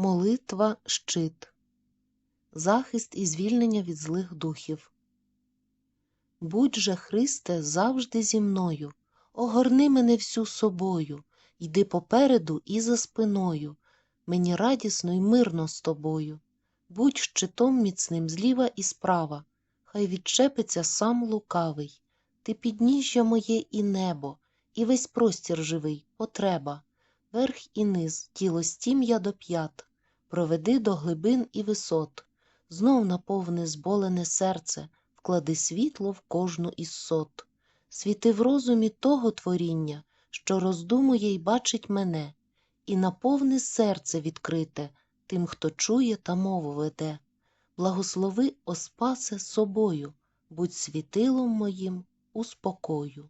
Молитва щит, захист і звільнення від злих духів. Будь же, Христе, завжди зі мною, огорни мене всю собою, йди попереду і за спиною, мені радісно й мирно з тобою. Будь щитом міцним зліва і справа, хай відчепиться сам лукавий, ти підніжжя моє і небо, і весь простір живий, потреба, верх і низ, тіло стім'я до п'ят, проведи до глибин і висот, знов наповни зболене серце, вклади світло в кожну із сот, світи в розумі того творіння, що роздумує й бачить мене, і наповни серце відкрите тим, хто чує та мову веде. Благослови, о спасе, собою, будь світилом моїм у спокою.